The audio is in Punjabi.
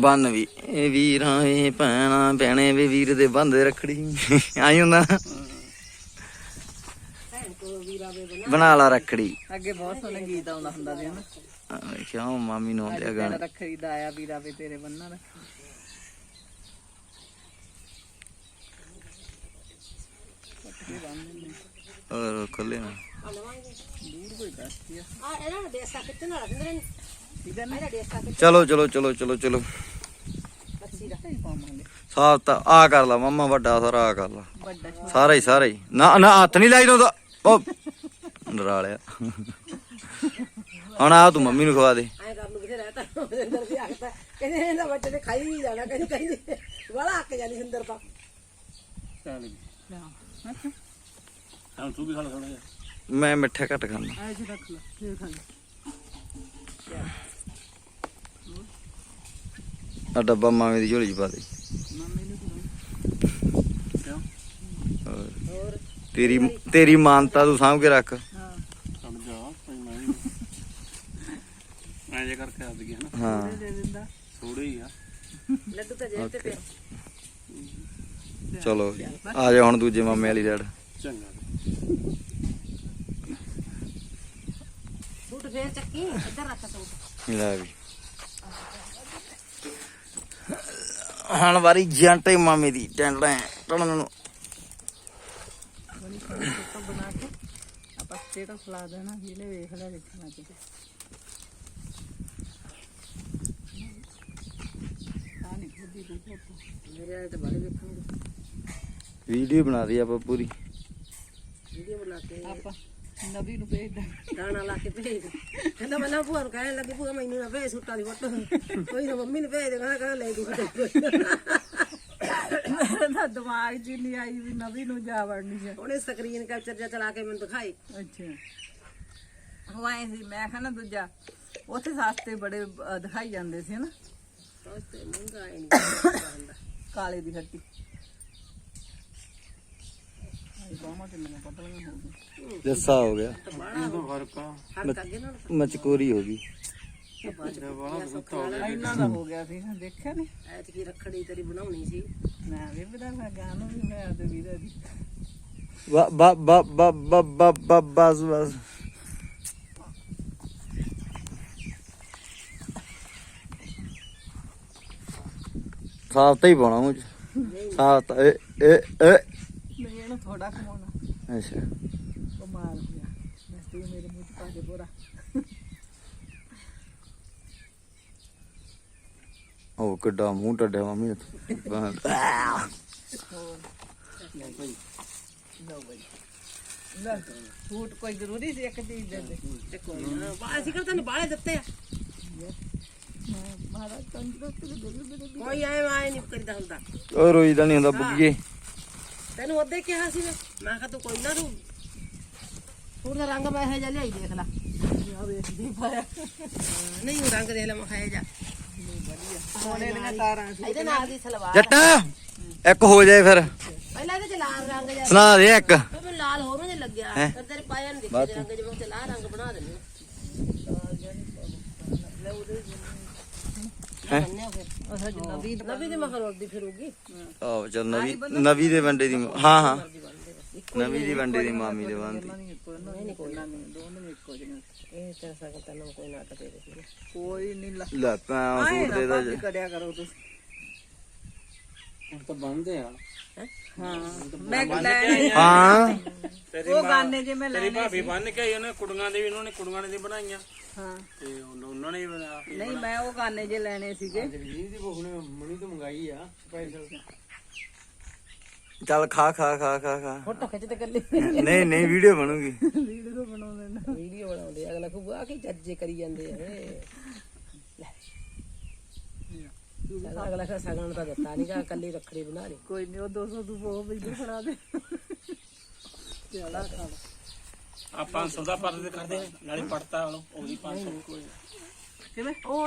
ਬੰਨ ਵੀ। ਇਹ ਵੀਰਾਂ ਇਹ ਭੈਣਾਂ ਭੈਣੇ ਵੀ ਵੀਰ ਦੇ ਬੰਦੇ ਰੱਖੜੀ। ਆਈ ਹੁੰਦਾ। ਨਾ। ਬਣਾ ਲਾ ਰੱਖੜੀ। ਅੱਗੇ ਬਹੁਤ ਸੋਹਣੇ ਗੀਤ ਆਉਂਦਾ ਹੁੰਦਾ ਸੀ ਹਨਾ। ਆਹ ਕਿਉਂ ਮਾਮੀ ਨੂੰ ਆਉਂਦੇ ਗਾਣੇ। ਰੱਖੜੀ ਦਾ ਆਇਆ ਵੀਰਾ ਵੇ ਤੇਰੇ ਖੁੱਲੇ ਨਾ। ਦੂਰ ਕੋਈ ਦੱਸਦੀ ਆ। ਆ ਇਹਨਾਂ ਨੂੰ ਦੇਸਾ ਕਿੱਥੇ ਨਾਲ ਰੱਖਦੇ ਚਲੋ ਚਲੋ ਚਲੋ ਚਲੋ ਚਲੋ। ਸਾਫ਼ ਤਾਂ ਆ ਕਰ ਲਾ ਮਾਮਾ ਵੱਡਾ ਸਾਰਾ ਆ ਕਰ ਲਾ। ਸਾਰਾ ਹੀ ਸਾਰਾ ਹੀ। ਨਾ ਨਾ ਹੱਥ ਨਹੀਂ ਲਾਈ ਦੋ ਉਹ ਡਰਾ ਲਿਆ ਹੁਣ ਆ ਤੂੰ ਮੰਮੀ ਨੂੰ ਖਵਾ ਦੇ। ਐ ਕਰ ਲੂ ਕਿਥੇ ਰਹਤਾ ਸਿੰਦਰ ਵੀ ਆਖਦਾ। ਕਹਿੰਦੇ ਇਹਦਾ ਬੱਚੇ ਨੇ ਖਾਈ ਨਹੀਂ ਜਾਣਾ ਕਹਿੰਦੀ ਕਹਿੰਦੀ ਵਾਲਾ ਅੱਕ ਜਾਂਦੀ ਸਿੰਦਰ ਤਾਂ ਲਿਆ। ਹਾਂ ਤੂੰ ਵੀ ਖਾ ਲੈ ਥੋੜਾ ਜਿਹਾ। ਮੈਂ ਮਿੱਠਾ ਘੱਟ ਖਾਂਦਾ। ਆ ਜੀ ਰੱਖ ਲੈ ਫੇਰ ਖਾ ਲੈ। ਆ ਡੱਬਾ ਮਾਮੇ ਦੀ ਝੋਲੀ 'ਚ ਪਾ ਦੇ। ਹੋਰ। ਤੇਰੀ ਤੇਰੀ ਮਾਨਤਾ ਤੂੰ ਸਾਂਭ ਕੇ ਰੱਖ। ਹਾਂ। ਛੱਡ ਜਾ ਮੈਂ ਜੇ ਕਰਕੇ ਆ ਹਨਾ ਹਾਂ ਦੇ ਦਿੰਦਾ ਥੋੜੇ ਹੀ ਆ ਲੱਡੂ ਤਾਂ ਜੇਬ ਤੇ ਪਿਆ ਚਲੋ। ਆ ਜਾ ਹੁਣ ਦੂਜੇ ਮਾਮੇ ਵਾਲੀ ਸਾਈਡ ਚੰਗਾ ਸੂਟ ਫੇਰ ਚੱਕੀ ਇੱਧਰ ਰੱਖ ਸੂਟ। ਲੈ ਵੀ। ਹੁਣ ਵਾਰੀ ਜੰਟੇ ਮਾਮੇ ਦੀ ਟੈਂਡਾਂ ਟਣ ਨੂੰ ਬਣੀ ਕੇ। ਆਪਾਂ ਸਟੇਟਸ ਲਾ ਦੇਣਾ ਜਿਹਨੇ ਵੇਖ ਲਿਆ ਦੇਖਣਾ ਕਿਤੇ। ਵੀਡੀਓ ਬਣਾ ਦੀ ਆਪਾਂ ਪੂਰੀ। ਵੀਡੀਓ ਬਣਾ ਕੇ। ਆਪਾਂ ਨਬੀ ਨੂੰ ਭੇਜ ਦਾਂ ਦਾਣਾ ਲਾ ਕੇ ਭੇਜ ਦੇ ਕਹਿੰਦਾ ਮੈਂ ਨਾ ਭੂਆ ਨੂੰ ਕਹਿਣ ਲੱਗੀ ਭੂਆ ਮੈਨੂੰ ਨਾ ਭੇਜ ਸੂਟਾਂ ਦੀ ਫੋਟੋ। ਕੋਈ ਨਾ ਮੰਮੀ ਨੂੰ ਭੇਜ ਦੇ ਕਹਿੰਦਾ ਕਹਿੰਦਾ ਲੈ ਗਈ ਮੇਰੇ ਤਾਂ ਦਿਮਾਗ 'ਚ ਹੀ ਨਹੀਂ ਆਈ ਵੀ ਨਬੀ ਨੂੰ ਜਾ ਵੜਨੀ ਹੈ ਉਹਨੇ ਸਕਰੀਨ ਕੈਪਚਰ ਜਿਹਾ ਚਲਾ ਕੇ ਮੈਨੂੰ ਦਿਖਾਈ। ਅੱਛਾ। ਹਵਾਏ ਸੀ ਮੈਂ ਖਾਣਾ ਦੂਜਾ ਉੱਥੇ ਸਸਤੇ ਬੜੇ ਦਿਖਾਈ ਜਾਂਦੇ ਸੀ ਹਨਾ ਸਸਤੇ ਮਹਿੰਗਾ ਕਾਲੇ ਦੀ ਹੱਟੀ। ਨਹੀਂ ਹੋ ਗਈ ਜੱਸਾ ਹੋ ਗਿਆ। ਮਚਕੋਰੀ ਹੋ ਗਈ। ਇੰਨਾ ਦਾ ਹੋ ਗਿਆ ਸੀ ਦੇਖਿਆ ਨੀ। ਐਤਕੀ ਰੱਖੜੀ ਤੇਰੀ ਬਣਾਉਣੀ ਸੀ। ਮੈਂ ਵੀ ਬਦਾ ਮੈਂ ਗਾਣੋ ਵੀ ਮੈਂ ਤੇ ਵੀਰੇ ਦੀ। ਵਾ ਬਾ ਬਾ ਬਾ ਬਾ ਬਾ ਬਾ ਬਸ ਬਸ। ਸਾਫ਼ ਤਾਂ ਹੀ ਪਾਉਣਾ ਮੂੰਹ ਚ ਸਾਫ਼ ਤਾਂ ਏ ਏ ਏ ਨਹੀਂ ਇਹਨੂੰ ਥੋੜਾ ਖਵਾਉਣਾ। ਅੱਛਾ। ਬਿਮਾਰ ਹੋ ਗਿਆ। ਬਸ ਤੂੰ ਮੇਰੇ ਮੂੰਹ 'ਚ ਪਾ ਦੇ ਪੂਰਾ ਉਹ ਕਿੱਡਾ ਮੂੰਹ ਟੱਡਿਆ ਮੰਮੀ ਹੋਰ ਲਓ ਬਈ ਲੈ ਫੂਟ ਕੋਈ ਜ਼ਰੂਰੀ ਸੀ ਇੱਕ ਚੀਜ਼ ਦੇ ਦੇ ਤੇ ਕੋਈ ਨਾ ਬਾਹਰ ਸੀ ਤੈਨੂੰ ਬਾਹਲੇ ਦਿੱਤੇ ਆ। ਮੈਂ ਮਹਾਰਾਜ ਤੰਦਰੁਸਤ ਦੇ ਦੇ ਕੋਈ ਐ ਆਏ ਨਹੀਂ ਕਰੀਦਾ ਹੁੰਦਾ। ਉਹ ਰੋਈਦਾ ਨਹੀਂ ਹੁੰਦਾ ਬੁੱਗੀਏ ਤੈਨੂੰ ਉਹਦੇ ਕਿਹਾ ਸੀ ਮੈਂ। ਮੈਂ ਕਿਹਾ ਤੂੰ ਕੋਈ ਨਾ ਤੂੰ ਦਾ ਰੰਗ ਮੈਂ ਇਹ ਜਿਹਾ ਲਿਆਈ ਦੇਖ ਲੈ। ਆ ਵੇਖ ਦੀ ਪਾਇਆ ਨਹੀਂ ਉਹ ਰੰਗ ਦੇਖ ਲੈ ਮੈਂ ਕਿਹਾ ਇਹ ਜਾ ਸੋਨੇ ਦੀਆਂ ਤਾਰਾਂ ਸੀ। ਇਹਦੇ ਨਾਲ ਦੀ ਸਲਵਾਰ। ਜੱਟਾ ਇੱਕ ਹੋ ਜਾਏ ਫਿਰ। ਪਹਿਲਾਂ ਇਹਦੇ ਚ ਲਾਲ ਰੰਗ ਜਿਹਾ ਸੁਣਾ ਦੇ ਇੱਕ। ਫਿਰ ਮੈਨੂੰ ਲਾਲ ਹੋਰ ਜੇ ਲੱਗਿਆ। ਫਿਰ ਤੇਰੇ ਪਾਇਆ ਨਹੀਂ ਦੇਖੇ ਰੰਗ ਜਿਵੇਂ ਤੇ ਲਾਲ ਰੰਗ ਬਣਾ ਦਿੰਦੇ। ਹੈਂ? ਨਵੀਂ ਦੀ ਮਖਰ ਦੀ ਫਿਰੂਗੀ ਆਹ ਚੱਲ ਨਵੀ ਨਵੀ ਦੇ ਵੰਡੇ ਦੀ ਹਾਂ ਹਾਂ। ਨਵੀ ਦੀ ਵੰਡੇ ਦੀ ਮਾਮੀ ਦੇ ਬੰਦੀ ਨਹੀਂ ਕੋਈ ਨਹੀਂ ਕੋਈ ਨਹੀਂ ਦੋਨੋਂ ਇੱਕੋ ਜਿਹੇ ਇਹ ਤਾਂ ਸਗਲ ਤੈਨੂੰ ਕੋਈ ਨਾ ਕਰੇ ਸੀ ਕੋਈ ਨਹੀਂ ਲਾ ਆਏ ਸੂਟ ਦੇ ਦਾ ਕਰਿਆ ਕਰੋ ਤੁਸੀਂ। ਹੁਣ ਤਾਂ ਬੰਦੇ ਆ। ਹਾਂ? ਮੈਂ ਲੈਣੇ ਹਾਂ। ਉਹ ਗਾਨੇ ਜੇ ਮੈਂ ਤੇਰੀ ਲੈਣੇ ਭਾਬੀ ਬੰਨ ਕੇ ਆਈ ਉਹਨੇ ਕੁੜੀਆਂ ਦੇ ਵੀ ਉਹਨਾਂ ਨੇ ਕੁੜੀਆਂ ਨੇ ਦੀ ਬਣਾਈਆਂ। ਹਾਂ। ਤੇ ਉਹਨਾਂ ਉਹਨਾਂ ਨੇ ਵੀ ਬਣਾ ਕੇ ਨਹੀਂ ਮੈਂ ਉਹ ਗਾਨੇ ਜੇ ਲੈਣੇ ਸੀਗੇ। ਜਗਜੀਤ ਦੀ ਬਹੂ ਨੇ ਮਣੀ ਤੋਂ ਮੰਗਾਈ ਆ ਸਪੈਸ਼ਲ ਚੱਲ ਖਾ ਖਾ ਖਾ ਖਾ ਖਾ। ਫੋਟੋ ਖਿੱਚ ਤੇ ਕੱਲੀ। ਨਹੀਂ ਨਹੀਂ ਵੀਡੀਓ ਬਣੂਗੀ। ਵੀਡੀਓ ਬਣਾਉਂਦੇ ਨੇ। ਵੀਡੀਓ ਬਣਾਉਂਦੇ ਆ, ਅਗਲਾ ਕਹੂ ਆ ਕੀ ਜੱਜੇ ਕਰੀ ਜਾਂਦੇ ਆ। ਲੈ। ਅਗਲਾ ਕਹ ਸਗਨ ਤਾਂ ਦਿੱਤਾ ਨਹੀਂ ਗਾ ਕੱਲੀ ਰੱਖੜੀ ਬਣਾ ਲਈ। ਕੋਈ ਨਹੀਂ ਉਹ 200 ਤੂੰ ਬਹੁਤ ਵੀਡੀਓ ਬਣਾ ਦੇ। ਚਲਾ ਖਾਣਾ ਆ 500 ਦਾ ਪਰਦੇ ਕਰਦੇ ਨਾਲੇ ਪੜਤਾ ਉਹਦੀ 500 ਕੋਈ ਕਿਵੇਂ? ਉਹ